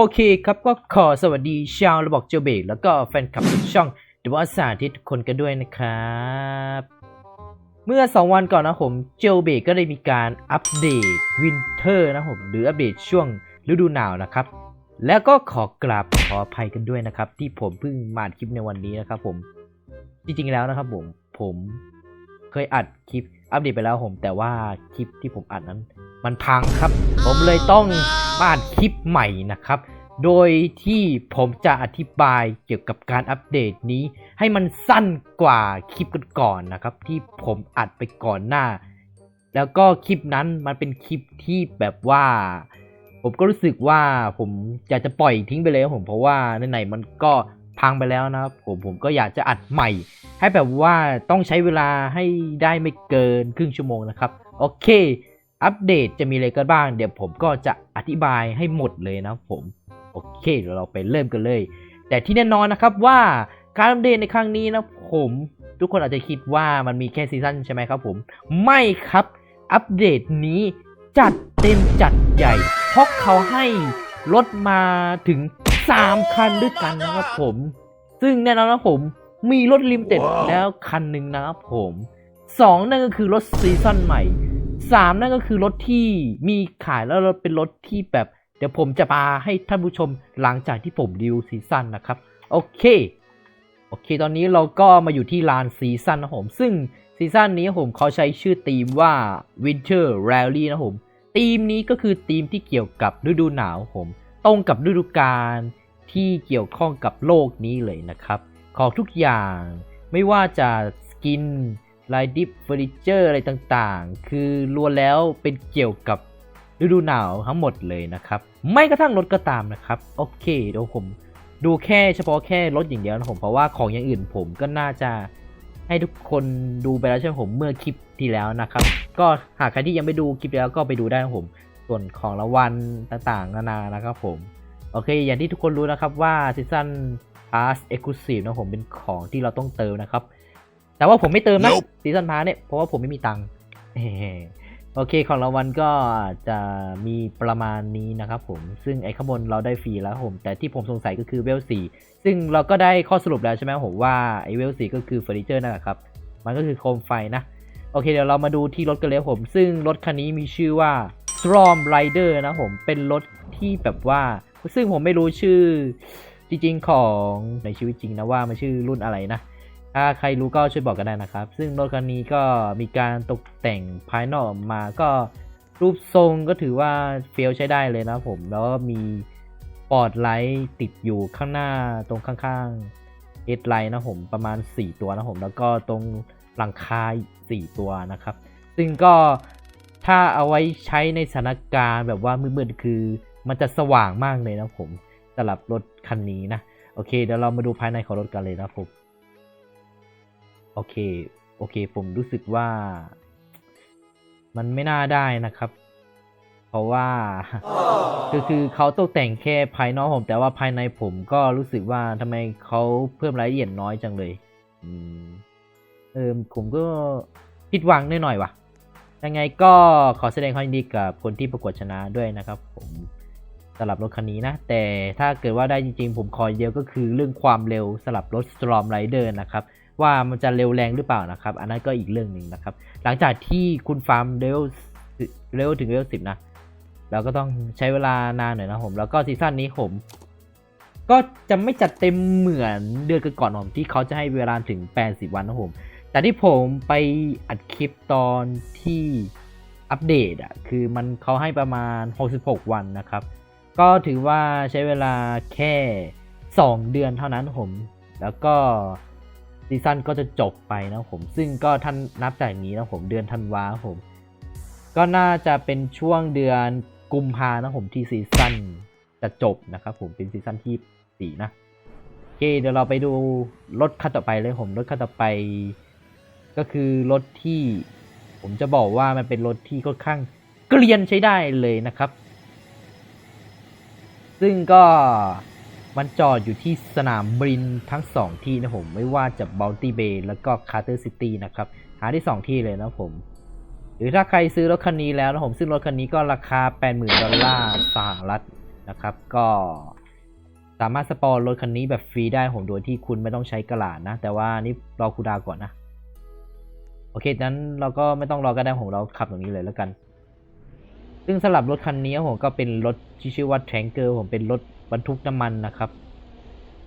โอเคครับก็ขอสวัสดีชาวระบอกเจเบกแล้วก็แฟนคลับทุกช่องดวสาธิตทุกคนกันด้วยนะครับ เมื่อ 2 วันก่อนนะผมเจลเบกก็ได้มีการอัปเดตวินเทอร์นะผมหรืออัปเดตช่วงฤดูหนาวนะครับ แล้วก็ขอกราบขออภัยกันด้วยนะครับ ที่ผมเพิ่งมาคลิปในวันนี้นะครับผมจริงๆแล้วนะครับผมผมเคยอัดคลิปอัปเดตไปแล้วผมแต่ว่าคลิปที่ผมอัดนั้น มันพังครับ ผมเลยต้องมาอัดคลิปใหม่นะครับ โดยที่ผมจะอธิบายเกี่ยวกับการอัปเดตนี้ ให้มันสั้นกว่าคลิปก่อนๆนะครับ ที่ผมอัดไปก่อนหน้า แล้วก็คลิปนั้นมันเป็นคลิปที่แบบว่า ผมก็รู้สึกว่าผมอยากจะปล่อยทิ้งไปเลยครับผมเพราะว่าไหนๆมันก็พังไปแล้วนะครับผมผมก็อยากจะอัดใหม่ ให้แบบว่าต้องใช้เวลาให้ได้ไม่เกินครึ่งชั่วโมงนะครับ โอเค อัปเดตจะมีอะไรกันบ้าง เดี๋ยวผมก็จะอธิบายให้หมดเลยนะครับผม โอเคเดี๋ยวเราไปเริ่มกันเลย แต่ที่แน่นอนนะครับว่าการอัปเดตในครั้งนี้นะผม ทุกคนอาจจะคิดว่ามันมีแค่ซีซั่นใช่ไหมครับผม ไม่ครับอัปเดตนี้จัดเต็มจัดใหญ่ เพราะเขาให้รถมาถึง 3 คันด้วยกันนะครับผม ซึ่งแน่นอนนะผมมีรถลิมเต็ดแล้วคันหนึ่งนะครับผม 2 นั่นก็คือรถซีซั่นใหม่ 3 นั่นก็คือรถที่มีขายแล้วรถเป็นรถที่แบบ เดี๋ยวผมจะพาให้ท่านผู้ชมหลังจากที่ผมรีวิวซีซั่นนะครับ โอเค โอเค ตอนนี้เราก็มาอยู่ที่ลานซีซั่นนะผม ซึ่งซีซั่นนี้ผมเขาใช้ชื่อธีมว่า Winter Rally นะผมธีมนี้ก็คือธีมที่เกี่ยวกับฤดูหนาวผม ตรงกับฤดูกาลที่เกี่ยวข้องกับโลกนี้เลยนะครับ ของทุกอย่างไม่ว่าจะสกิน ลายดิฟเฟอร์นิเจอร์อะไรต่างๆ คือล้วนแล้วเป็นเกี่ยวกับฤดูหนาวทั้งหมดเลยนะครับ ไม่กระทั่งรถก็ตามนะครับ โอเคเดี๋ยวผมดูแค่เฉพาะแค่รถอย่างเดียวนะผมเพราะว่าของอย่างอื่นผมก็น่าจะให้ทุกคนดูไปแล้วใช่ไหมผมเมื่อคลิปที่แล้วนะครับ ก็หากใครที่ยังไม่ดูคลิปแล้วก็ไปดูได้นะผม ส่วนของรางวัลต่างๆนานานะครับผมโอเค อย่างที่ทุกคนรู้นะครับว่าซีซั่น Pass Exclusive นะผมเป็นของที่เราต้องเติมนะครับ แต่ว่าผมไม่เติมนะ Nope ซีซั่นพาร์เนี่ยเพราะว่าผมไม่มีตังค์เฮ้โอเคของรางวัลก็จะมีประมาณนี้นะครับผมซึ่งไอ้ข้างบนเราได้ฟรีแล้วครับผม แต่ที่ผมสงสัยก็คือเวลสี่ซึ่งเราก็ได้ข้อสรุปแล้วใช่ไหมผมว่าไอ้เวลสี่ก็คือเฟอร์นิเจอร์นั่นแหละครับ มันก็คือโคมไฟนะ โอเคเดี๋ยวเรามาดูที่รถกันเลยครับผม ซึ่งรถคันนี้มีชื่อว่า Storm Rider นะผมเป็นรถที่แบบว่า ซึ่งผมไม่รู้ชื่อจริงๆของในชีวิตจริงนะว่ามันชื่อรุ่นอะไรนะ ถ้าใครรู้ก็ช่วยบอกกันได้นะครับ ซึ่งรถคันนี้ก็มีการตกแต่งภายนอกมาก็รูปทรงก็ถือว่าเฟี้ยวใช้ได้เลยนะผม แล้วก็มีปอดไลท์ติดอยู่ข้างหน้าตรงข้างๆเอดไลท์นะผมประมาณ 4 ตัวนะผม แล้วก็ตรงหลังคาอีก4ตัวนะครับ ซึ่งก็ถ้าเอาไว้ใช้ในสถานการณ์แบบว่ามืดๆคือมันจะสว่างมากเลยนะผมสำหรับรถคันนี้นะ โอเคเดี๋ยวเรามาดูภายในของรถกันเลยนะผม โอเค โอเค ผมรู้สึกว่า มันไม่น่าได้นะครับ เพราะว่า คือคือเขาตกแต่งแค่ภายนอกผม แต่ว่าภายในผมก็รู้สึกว่าทำไมเขาเพิ่มรายละเอียดน้อยจังเลยอืมเออผมก็ผิดหวังนิดหน่อยว่ะ ยังไงก็ขอแสดงความยินดีกับคนที่ประกวดชนะด้วยนะครับ ผมสำหรับรถคันนี้นะ แต่ถ้าเกิดว่าได้จริงๆ ผมขอยเดียวก็คือเรื่องความเร็วสำหรับรถ Storm Rider นะครับ ว่ามันจะเร็วแรงหรือเปล่านะครับ อันนั้นก็อีกเรื่องหนึ่งนะครับ หลังจากที่คุณฟาร์มเลเวลเลเวลถึงเลเวลสิบนะเราก็ต้องใช้เวลานานหน่อยนะผม แล้วก็ซีซั่นนี้ผม ก็จะไม่จัดเต็มเหมือนเดือนก่อนผมที่เขาจะให้เวลาถึง 80 วันนะผม แต่ที่ผมไปอัดคลิปตอนที่อัปเดตอะคือมันเขาให้ประมาณ 66 วันนะครับ ก็ถือว่าใช้เวลาแค่ 2 เดือนเท่านั้นผม แล้วก็ ซีซั่นก็จะจบไปนะผม ซึ่งก็ท่านนับจากนี้นะผมเดือนธันวาผม ก็น่าจะเป็นช่วงเดือนกุมภานะผมที่ซีซั่นจะจบนะครับผมเป็นซีซั่นที่สี่นะโอเคเดี๋ยวเราไปดูรถคันต่อไปเลยผมรถคันต่อไป ก็คือรถที่ผมจะบอกว่ามันเป็นรถที่ค่อนข้างเกลียนใช้ได้เลยนะครับ ซึ่งก็ มันจอดอยู่ที่สนามบินทั้งสองที่นะผม ไม่ว่าจะ Bounty Bay แล้วก็ Carter City นะครับ หาที่สองที่เลยนะผม หรือถ้าใครซื้อรถคันนี้แล้วนะผมซึ่งรถคันนี้ก็ราคา 80,000 ดอลลาร์สหรัฐนะครับ ก็สามารถสปอนรถคันนี้แบบฟรีได้ผมโดยที่คุณไม่ต้องใช้กระดาษนะ แต่ว่านี่รอคูดาก่อนนะ โอเคนั้นเราก็ไม่ต้องรอก็ได้ผมเราขับตรงนี้เลยแล้วกัน ซึ่งสำหรับรถคันนี้ผมก็เป็นรถที่ชื่อว่าแทงเกอร์ผมเป็นรถ บรรทุกน้ำมันนะครับ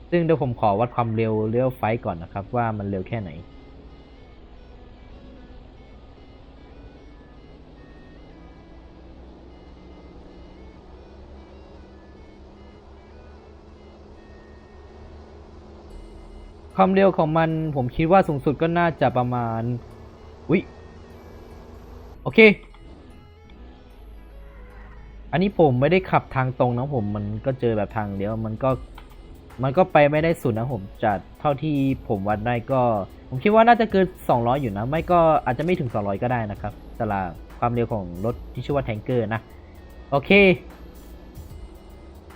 ซึ่งเดี๋ยวผมขอวัดความเร็วเรียวไฟก่อนนะครับ ว่ามันเร็วแค่ไหน ความเร็วของมันผมคิดว่าสูงสุดก็น่าจะประมาณอุ้ยโอเค อันนี้ผมไม่ได้ขับทางตรงนะผม มันก็เจอแบบทางเลี้ยว มันก็ มันก็ไปไม่ได้สุดนะผมจากเท่าที่ผมวัดได้ก็ ผมคิดว่าน่าจะเกิน 200 อยู่นะ ไม่ก็อาจจะไม่ถึง 200 ก็ได้นะครับสำหรับความเร็วของรถที่ชื่อว่าแทงเกอร์นะ โอเค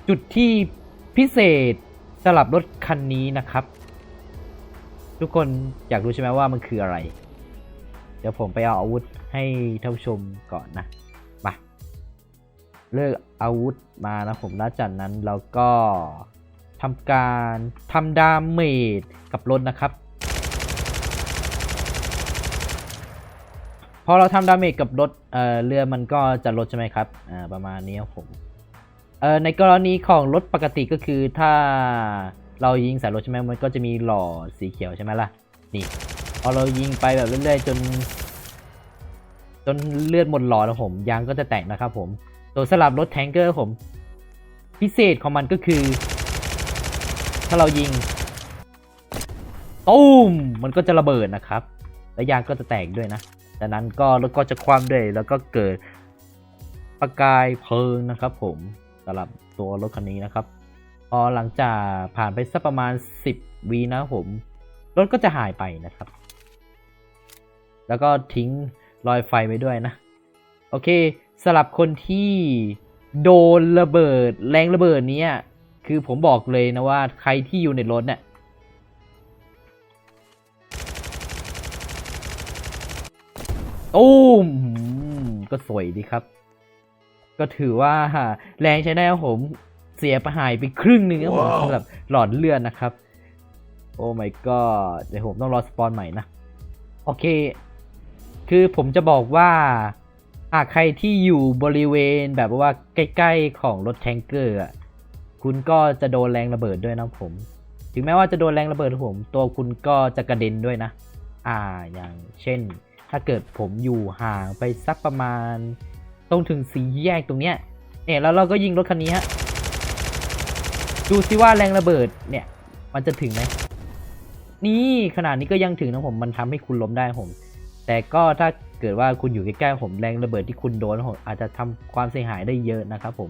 จุดที่พิเศษสำหรับรถคันนี้นะครับ ทุกคนอยากรู้ใช่ไหมว่ามันคืออะไร เดี๋ยวผมไปเอาอาวุธให้ท่านผู้ชมก่อนนะ เลือกอาวุธมานะผมแล้วจากนั้นเราก็ทำการทำดาเมจกับรถนะครับ พอเราทำดาเมจกับรถเอ่อเรือมันก็จะลดใช่ไหมครับอ่าประมาณนี้ครับผมเอ่อในกรณีของรถปกติก็คือถ้าเรายิงใส่รถใช่ไหมมันก็จะมีหล่อสีเขียวใช่ไหมล่ะ นี่ พอเรายิงไปแบบเรื่อยๆจน จนเลือดหมดหลอดแล้วผมยางก็จะแตกนะครับผม ส่วสลับรถแทงเกอร์ผม พิเศษของมันก็คือ ถ้าเรายิงตูมมันก็จะระเบิดนะครับ และยางก็จะแตกด้วยนะจากนั้นก็รถก็จะคว่ำด้วย แล้วก็เกิดประกายเพลิงนะครับ ผมสำหรับตัวรถคันนี้นะครับ พอหลังจากผ่านไปสักประมาณ 10วีนะผม รถก็จะหายไปนะครับ แล้วก็ทิ้งรอยไฟไว้ด้วยนะ โอเค สำหรับคนที่โดนระเบิดแรงระเบิดเนี้ยคือผมบอกเลยนะว่าใครที่อยู่ในรถเนี่ยตู้มอืมก็สวยดีครับ ก็ถือว่าแรงใช้ได้ครับผมเสียไปหายไปครึ่งหนึ่งครับผมว้าวสำหรับหลอดเลือดนะครับ โอ้ my god เดี๋ยวผมต้องรอสปอนใหม่นะ โอเค คือผมจะบอกว่า หากใครที่อยู่บริเวณแบบว่าใกล้ๆของรถแทงเกอร์อะคุณก็จะโดนแรงระเบิดด้วยนะผม ถึงแม้ว่าจะโดนแรงระเบิดผม ตัวคุณก็จะกระเด็นด้วยนะ อ่าอย่างเช่น ถ้าเกิดผมอยู่ห่างไปสักประมาณ ตรงถึงสีแยกตรงเนี้ยเนี่ยแล้วเราก็ยิงรถคันนี้ฮะดูซิว่าแรงระเบิดเนี่ย มันจะถึงไหมนี่ขนาดนี้ก็ยังถึงนะผมมันทำให้คุณล้มได้ผม แต่ก็ถ้า เกิดว่าคุณอยู่ใกล้ๆผมแรงระเบิดที่คุณโดนผมอาจจะทำความเสียหายได้เยอะนะครับผม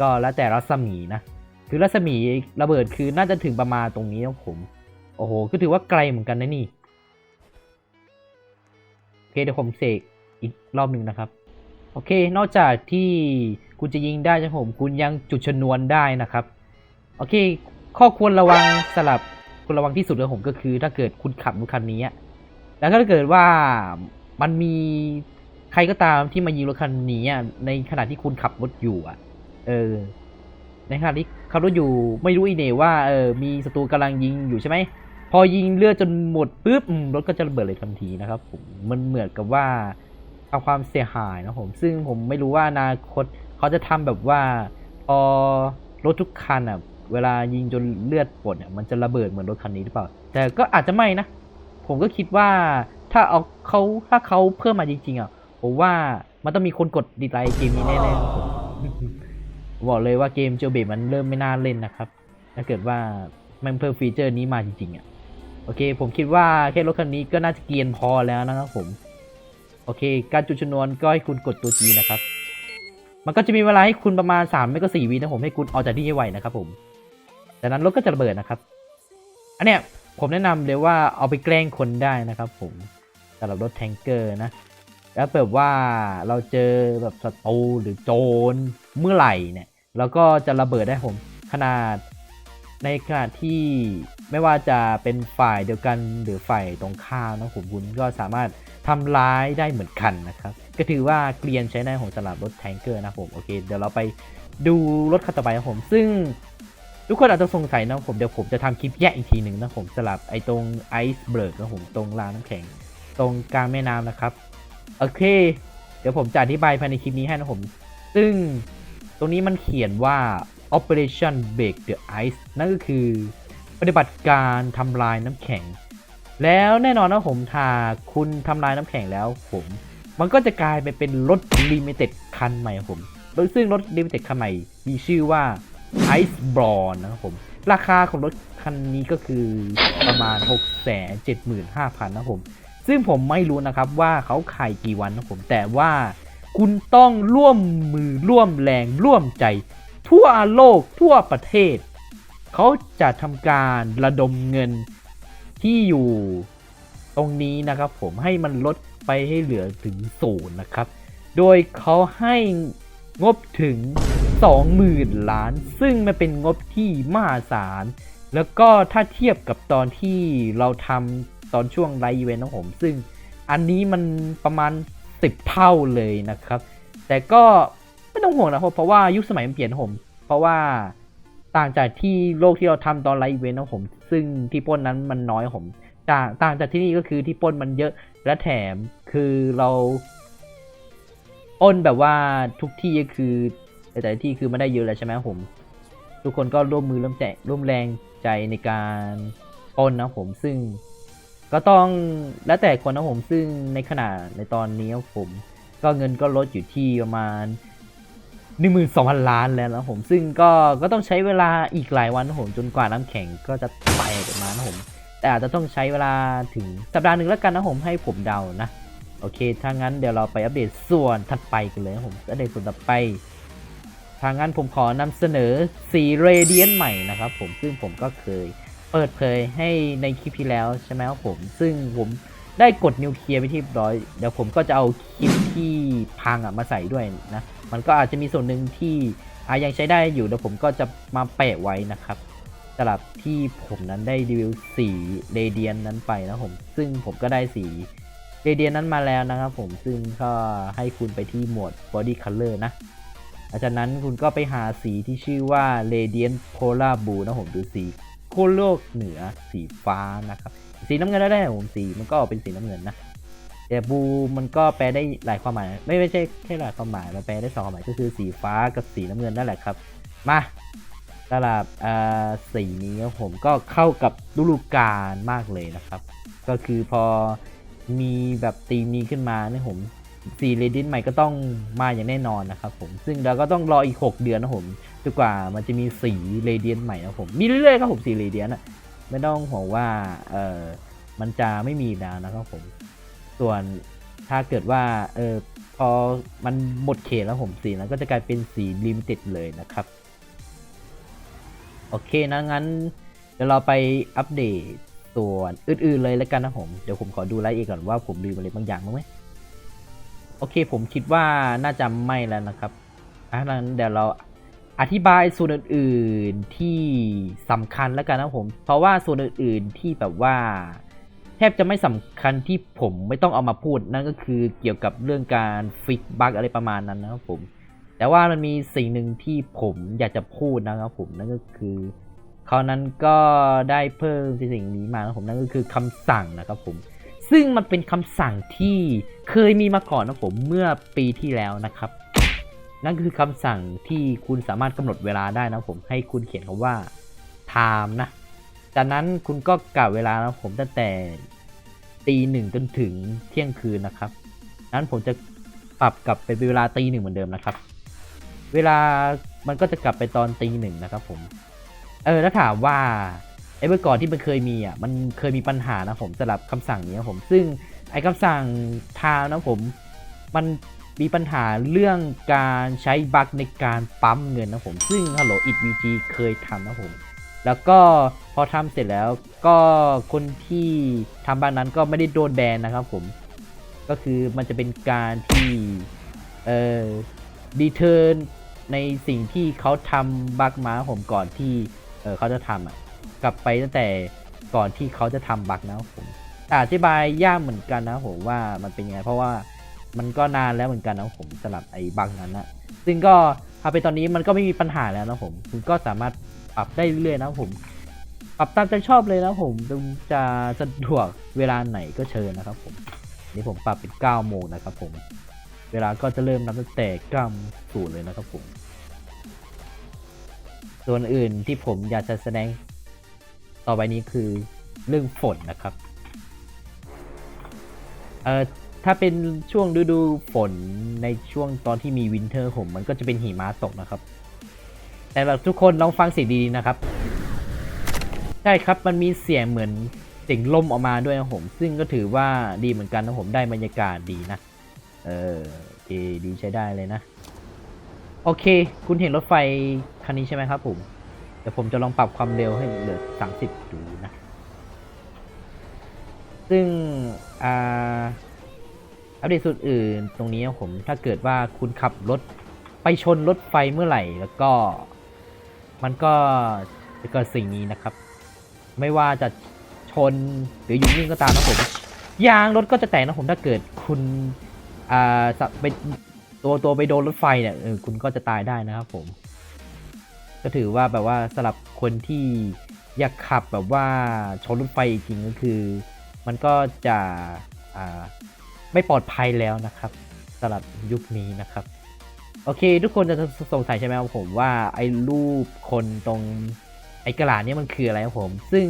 ก็แล้วแต่รัศมีนะคือรัศมีระเบิดคือน่าจะถึงประมาณตรงนี้นะผมโอ้โหก็ถือว่าไกลเหมือนกันนะนี่โอเคเดี๋ยวผมเสกอีกรอบหนึ่งนะครับโอเคนอกจากที่คุณจะยิงได้ใช่ไหมผมคุณยังจุดชนวนได้นะครับโอเค ข้อควรระวังสลับควรระวังที่สุดเลยผมก็คือ ถ้าเกิดคุณขับรถคันนี้แล้วถ้าเกิดว่า มันมีใครก็ตามที่มายิงรถคันนี้อะในขณะที่คุณขับรถอยู่อะ เออ ในขณะที่ขับรถอยู่ไม่รู้อีเน่ว่าเออมีศัตรูกำลังยิงอยู่ใช่ไหมพอยิงเลือดจนหมดปุ๊บรถก็จะระเบิดเลยทันทีนะครับผมมันเหมือนกับว่าทำความเสียหายนะผม ซึ่งผมไม่รู้ว่าอนาคตเขาจะทำแบบว่าพอรถทุกคันอะ เวลายิงจนเลือดปดเนี่ยมันจะระเบิดเหมือนรถคันนี้หรือเปล่า แต่ก็อาจจะไม่นะ ผมก็คิดว่า ถ้าเอาเขาถ้าเขาเพิ่มมาจริงๆอะผมว่ามันต้องมีคนกดดีไลค์เกมนี้แน่ๆครับผมบอกเลยว่าเกมเจลเบมันเริ่มไม่น่าเล่นนะครับ ถ้าเกิดว่ามันเพิ่มฟีเจอร์นี้มาจริงๆอะโอเค ผมคิดว่าแค่รถคันนี้ก็น่าจะเกียนพอแล้วนะครับผม โอเค การจุดชนวนก็ให้คุณกดตัว G นะครับ มันก็จะมีเวลาให้คุณประมาณ3ไม่ก็4วินะผมให้คุณออกจากที่ให้ไวนะครับผมจากนั้นรถก็จะระเบิดนะครับ อันเนี้ยผมแนะนำเลยว่าเอาไปแกล้งคนได้นะครับผม สำหรับรถแทงเกอร์นะแล้วแบบว่าเราเจอแบบศัตรูหรือโจรเมื่อไหร่เนี่ยเราก็จะระเบิดได้ผมขนาดในขณะที่ไม่ว่าจะเป็นฝ่ายเดียวกันหรือฝ่ายตรงข้ามนะผมคุณก็สามารถทำร้ายได้เหมือนกันนะครับ ก็ถือว่าเกลียนใช้ได้ของสำหรับรถแทงเกอร์นะผมโอเคเดี๋ยวเราไปดูรถคันต่อไปนะผมซึ่งทุกคนอาจจะสงสัยนะผมเดี๋ยวผมจะทำคลิปแยกอีกทีหนึ่งนะผมสลับไอ้ตรงไอซ์เบิร์กนะผมตรงราน้ำแข็ง ตรงกลางแม่น้ำนะครับ โอเค เดี๋ยวผมจะอธิบายภายในคลิปนี้ให้นะผม ซึ่งตรงนี้มันเขียนว่า Operation Break the Ice นั่นก็คือปฏิบัติการทำลายน้ำแข็ง แล้วแน่นอนนะผมถ้าคุณทำลายน้ำแข็งแล้วผม มันก็จะกลายไปเป็นรถลิมิเต็ดคันใหม่ผมโดยซึ่งรถลิมิเต็ดคันใหม่มีชื่อว่า Ice b r o n นะครับผม ราคาของรถคันนี้ก็คือประมาณ 6 7 5 0 0 0 นะครับผม ซึ่งผมไม่รู้นะครับว่าเขาขายกี่วันนะผมแต่ว่าคุณต้องร่วมมือร่วมแรงร่วมใจ ทั่วโลกทั่วประเทศ เขาจะทำการระดมเงินที่อยู่ตรงนี้นะครับผมให้มันลดไปให้เหลือถึงศูนย์นะครับ โดยเขาให้งบถึง 20,000 ล้าน ซึ่งมันเป็นงบที่มหาศาล แล้วก็ถ้าเทียบกับตอนที่เราทำ ตอนช่วงไลฟ์อีเวนต์ของผม ซึ่งอันนี้มันประมาณ 10 เท่าเลยนะครับ แต่ก็ไม่ต้องห่วงนะเพราะว่ายุคสมัยมันเปลี่ยนผม เพราะว่าต่างจากที่โลกที่เราทำตอนไลฟ์อีเวนต์ของผม ซึ่งที่ป้นนั้นมันน้อยผมต่างต่างจากที่นี่ก็คือที่ป้นมันเยอะและแถมคือเราปล้นแบบว่าทุกที่ก็คือแต่แต่ที่คือไมันได้เยอะแล้วใช่ไหมผม ทุกคนก็ร่วมมือร่วมใจร่วมแรงใจในการปล้นนะผมซึ่ง ก็ต้องแล้วแต่คนนะผมซึ่งในขณะในตอนนี้ผม ก็เงินก็ลดอยู่ที่ประมาณ12,000 ล้านแล้วนะผมซึ่งก็ก็ต้องใช้เวลาอีกหลายวันนะผมจนกว่าน้ำแข็งก็จะแตกออกมานะผม แต่อาจจะต้องใช้เวลาถึงสัปดาห์หนึ่งแล้วกันนะผมให้ผมเดานะโอเคถ้างั้นเดี๋ยวเราไปอัปเดตส่วนถัดไปกันเลยนะผมอัปเดตส่วนถัดไปทางงั้นผมขอนำเสนอสีเรเดียนใหม่นะครับผมซึ่งผมก็เคย เปิดเผยให้ในคลิปที่แล้วใช่ไหมครับผม ซึ่งผมได้กดนิวเคลียร์ไปที่ร้อย เดี๋ยวผมก็จะเอาคลิปที่พังอะมาใส่ด้วยนะ มันก็อาจจะมีส่วนหนึ่งที่อายังใช้ได้อยู่เดี๋ยวผมก็จะมาแปะไว้นะครับสำหรับที่ผมนั้นได้รีวิวสีเรเดียนนั้นไปนะผม ซึ่งผมก็ได้สีเรเดียนนั้นมาแล้วนะครับผม ซึ่งก็ให้คุณไปที่หมวด body color นะหลังจากนั้นคุณก็ไปหาสีที่ชื่อว่า Radiant Polar Blue นะผมหรือสี ขั้วโลกเหนือสีฟ้านะครับ สีน้ำเงินได้ผมสีมันก็ออกเป็นสีน้ำเงินนะแต่บูมันก็แปลได้หลายความหมาย ไม่ไม่ใช่แค่หลายความหมายมันแปลได้สองความหมายก็คือสีฟ้ากับสีน้ำเงินนั่นแหละครับ มาสำหรับอ่าสีนี้ผมก็เข้ากับฤดูกาลมากเลยนะครับ ก็คือพอมีแบบตีมนี้ขึ้นมาเนี่ยผมสีเรดินใหม่ก็ต้องมาอย่างแน่นอนนะครับผมซึ่งเราก็ต้องรออีก 6 เดือนนะผม นกว่ามันจะมีสีเรเดียนใหม่นะผม มีเรื่อยๆครับผมสีเรเดียนอะไม่ต้องห่วงว่าเออมันจะไม่มีแล้วนะครับผม ส่วนถ้าเกิดว่าเออพอมันหมดเขตแล้วผมสีนั้นก็จะกลายเป็นสีลิมิเต็ดเลยนะครับ โอเคนะงั้นเดี๋ยวเราไปอัปเดตส่วนอื่นๆเลยแล้วกันนะผม เดี๋ยวผมขอดูรายละเอียดก่อนว่าผมลืมอะไรบางอย่างบ้งไหมโอเคผมคิดว่าน่าจะไม่แล้วนะครับอะงั้นเดี๋ยวเรา อธิบายส่วนอื่นๆที่สำคัญแล้วกันนะผม เพราะว่าส่วนอื่นๆที่แบบว่า แทบจะไม่สำคัญที่ผมไม่ต้องเอามาพูดนั่นก็คือเกี่ยวกับเรื่องการฟิกบั๊กอะไรประมาณนั้นนะครับผม แต่ว่ามันมีสิ่งหนึ่งที่ผมอยากจะพูดนะครับผมนั่นก็คือเขานั้นก็ได้เพิ่มสิ่งนี้มานะผมนั่นก็คือคำสั่งนะครับผม ซึ่งมันเป็นคำสั่งที่เคยมีมาก่อนนะผมเมื่อปีที่แล้วนะครับ นั่นคือคำสั่งที่คุณสามารถกำหนดเวลาได้นะผมให้คุณเขียนคำว่า time นะ จากนั้นคุณก็กะเวลานะผมตั้งแต่ตีหนึ่งจนถึงเที่ยงคืนนะครับ นั้นผมจะปรับกลับเป็นเวลาตีหนึ่งเหมือนเดิมนะครับ เวลามันก็จะกลับไปตอนตีหนึ่งนะครับผม เออแล้วถามว่าไอ้เมื่อก่อนที่มันเคยมีอะมันเคยมีปัญหานะผมสำหรับคำสั่งนี้นะผม ซึ่งไอ้คำสั่งทาวนะผม มัน มีปัญหาเรื่องการใช้บั๊กในการปั๊มเงินนะผม ซึ่ง Hello It VG เคยทำนะผม แล้วก็พอทำเสร็จแล้วก็คนที่ทำบั๊กนั้นก็ไม่ได้โดนแบนนะครับผม ก็คือมันจะเป็นการที่เอ่อดีเทิร์นในสิ่งที่เขาทำบั๊กมาผมก่อนที่เออเขาจะทำอะกลับไปตั้งแต่ก่อนที่เขาจะทำบั๊กนะผมอธิบายยากเหมือนกันนะผมว่ามันเป็นยังไงเพราะว่า มันก็นานแล้วเหมือนกันนะผมสำหรับไอ้บังนั้นนะซึ่งก็ถ้าเป็นตอนนี้มันก็ไม่มีปัญหาแล้วนะผมคุณก็สามารถปรับได้เรื่อยๆนะผมปรับตามใจชอบเลยนะผมจะสะดวกเวลาไหนก็เชิญนะครับ ผมนี่ผมปรับเป็น9โมงนะครับ ผม เวลาก็จะเริ่มนับตั้งแต่9โมงสู่เลยนะครับผม ส่วนอื่นที่ผมอยากจะแสดงต่อไปนี้คือเรื่องฝนนะครับ เอ่อ ถ้าเป็นช่วงฤดูฝนในช่วงตอนที่มีวินเทอร์ผมมันก็จะเป็นหิมะตกนะครับ แต่เราทุกคนลองฟังเสียงดีๆนะครับ ใช่ครับมันมีเสียงเหมือนเสียงลมออกมาด้วยนะผม ซึ่งก็ถือว่าดีเหมือนกันนะผมได้บรรยากาศดีนะ เออโอเคดีใช้ได้เลยนะ โอเค คุณเห็นรถไฟคันนี้ใช่ไหมครับผมเดี๋ยวผมจะลองปรับความเร็วให้เหลือ 30 ดูนะ ซึ่งอ่า อัปเดตสุดอื่นตรงนี้นะผมถ้าเกิดว่าคุณขับรถไปชนรถไฟเมื่อไหร่แล้วก็ มันก็จะเกิดสิ่งนี้นะครับ ไม่ว่าจะชนหรืออยู่นิ่งก็ตามนะผมยางรถก็จะแตกนะผมถ้าเกิดคุณอ่าสะไปตัวตัวไปโดนรถไฟเนี่ยคุณก็จะตายได้นะครับผม ก็ถือว่าแบบว่าสำหรับคนที่อยากขับแบบว่าชนรถไฟจริงก็คือ มันก็จะอ่า ไม่ปลอดภัยแล้วนะครับสำหรับยุคนี้นะครับ โอเค ทุกคนจะสงสัยใช่ไหมครับผมว่าไอ้รูปคนตรงไอ้กระดาษนี่มันคืออะไรครับผม ซึ่ง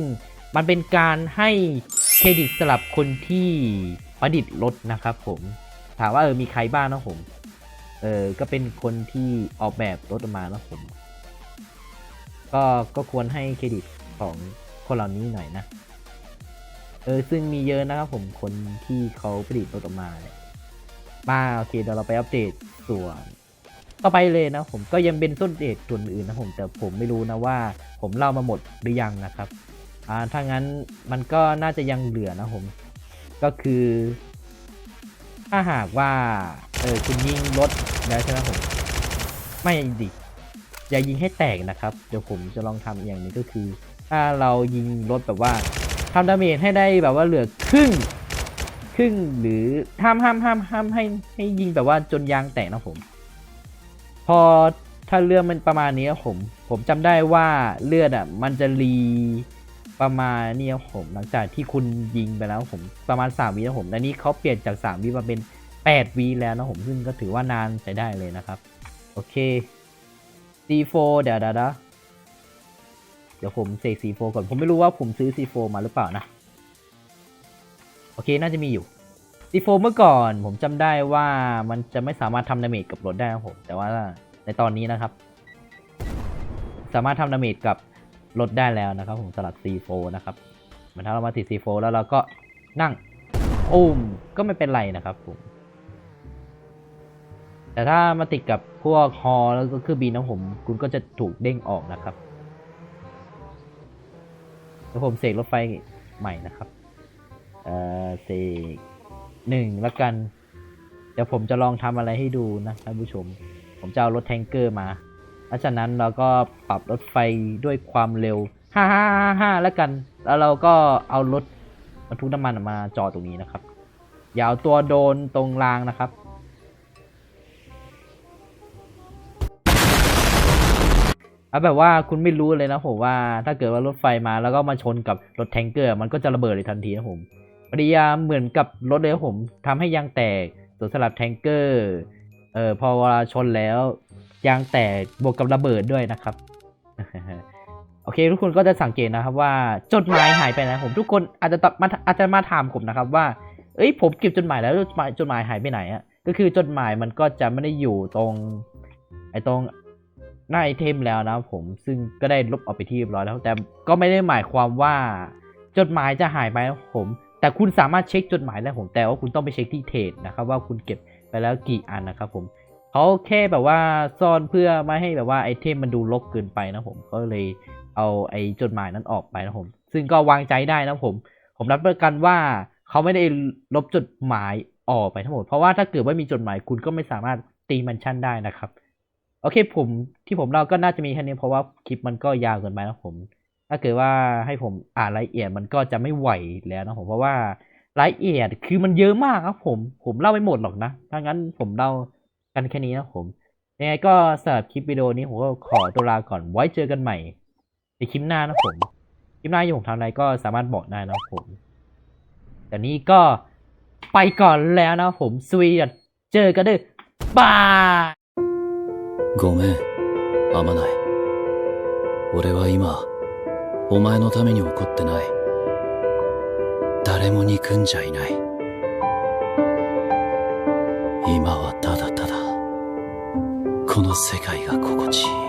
มันเป็นการให้เครดิตสำหรับคนที่ประดิษฐ์รถนะครับผมถามว่าเออมีใครบ้างนะผม เออก็เป็นคนที่ออกแบบรถมานะผม ก็ก็ควรให้เครดิตของคนเหล่านี้หน่อยนะ เออซึ่งมีเยอะนะครับผมคนที่เขาประดิษฐ์รถออกมาเนี่ยมาโอเคเดี๋ยวเราไปอัปเดตส่วนต่อไปเลยนะผมก็ยังเป็นต้นเดตส่วนอื่นนะผมแต่ผมไม่รู้นะว่า ผมเล่ามาหมดหรือยังนะครับอ่าถ้างั้นมันก็น่าจะยังเหลือนะผมก็คือ ถ้าหากว่าเออคุณยิงรถแล้วใช่ไหมผมไม่ดิอย่ายิงให้แตกนะครับ เดี๋ยวผมจะลองทำอย่างนี้ก็คือ ถ้าเรายิงรถแบบว่า ทำดาเมจให้ได้แบบว่าเหลือครึ่งครึ่งหรือห้ามห้ามห้ามห้ามให้ให้ยิงแบบว่าจนยางแตกนะผม พอถ้าเรื่องมันประมาณนี้ผม ผมจำได้ว่าเลือดอะมันจะรีประมาณนี้ผม หลังจากที่คุณยิงไปแล้วผมประมาณ 3วินะผมอันนี้เขาเปลี่ยนจาก 3วิมาเป็น8วิแล้วนะผมซึ่งก็ถือว่านานใช้ได้เลยนะครับ โอเค C4 เดี๋ยวเดี๋ยว เดี๋ยวผมเสก C4 ก่อน ผมไม่รู้ว่าผมซื้อ C4 มาหรือเปล่านะ โอเคน่าจะมีอยู่ C4 เมื่อก่อนผมจำได้ว่ามันจะไม่สามารถทำดาเมจกับรถได้นะผม แต่ว่าในตอนนี้นะครับ สามารถทำดาเมจกับรถได้แล้วนะครับ ผมสลับ C4 นะครับเหมันถ้าเรามาติด C4 แล้วเราก็นั่งโอ้มก็ไม่เป็นไรนะครับผมแต่ถ้ามาติดกับพวกฮอแล้วก็คือบีนะผม คุณก็จะถูกเด้งออกนะครับ เดี๋ยวผมเสกรถไฟใหม่นะครับ เอ่อเสกหนึ่งละกัน เดี๋ยวผมจะลองทำอะไรให้ดูนะท่านผู้ชม ผมจะเอารถแทงเกอร์มาหลังจากนั้นเราก็ปรับรถไฟด้วยความเร็วห้าห้าห้าห้าแล้วกัน แล้วเราก็เอารถบรรทุกน้ำมันมาจอดตรงนี้นะครับ อย่าเอาตัวโดนตรงรางนะครับ เอาแบบว่าคุณไม่รู้เลยนะผมว่าถ้าเกิดว่ารถไฟมาแล้วก็มาชนกับรถแทงเกอร์ มันก็จะระเบิดเลยทันทีนะผมปฏิกิริยาเหมือนกับรถเลยผมทำให้ยางแตกส่วนสลับแทงเกอร์เอ่อพอเวลาชนแล้วยางแตกบวกกับระเบิดด้วยนะครับ โอเค ทุกคนก็จะสังเกตนะครับ ว่าจดหมายหายไปนะผม ทุกคนอาจจะตอบมาอาจจะมาถามผมนะครับ ว่า เอ้ยผมเก็บจดหมายแล้วจดหมายจดหมายหายไปไหนอะก็คือจดหมายมันก็จะไม่ได้อยู่ตรง ไอ้ตรง หน้าไอเทมแล้วนะผมซึ่งก็ได้ลบออกไปที่เรียบร้อยแล้ว แต่ก็ไม่ได้หมายความว่าจดหมายจะหายไปนะผม แต่คุณสามารถเช็คจดหมายได้ผม แต่ว่าคุณต้องไปเช็คที่เทรดนะครับ ว่าคุณเก็บไปแล้วกี่อันนะครับผมเขาแค่แบบว่าซ่อนเพื่อไม่ให้แบบว่าไอเทมมันดูรกเกินไปนะผมก็เลยเอาไอจดหมายนั้นออกไปนะผม ซึ่งก็วางใจได้นะผม ผมรับประกันว่าเขาไม่ได้ลบจดหมายออกไปทั้งหมด เพราะว่าถ้าเกิดว่ามีจดหมายคุณก็ไม่สามารถตีมันชั่นได้นะครับ โอเคผมที่ผมเล่าก็น่าจะมีแค่นี้เพราะว่าคลิปมันก็ยาวเกินไปนะผม ถ้าเกิดว่าให้ผมอ่านรายละเอียดมันก็จะไม่ไหวแล้วนะผมเพราะว่ารายละเอียดคือมันเยอะมากครับผมผมเล่าไม่หมดหรอกนะถ้างั้นผมเล่ากันแค่นี้นะผมยังไงก็สำหรับคลิปวิดีโอนี้ผมก็ขอตัวลาก่อนไว้เจอกันใหม่ ในคลิปหน้านะผมคลิปหน้าที่ผมทำอะไรก็สามารถบอกได้นะผมแต่นี้ก็ไปก่อนแล้วนะผมสวีดเจอกันเด้อบาย ごめん、あまない。俺は今、お前のために怒ってない。誰も憎んじゃいない。今はただただ、この世界が心地いい。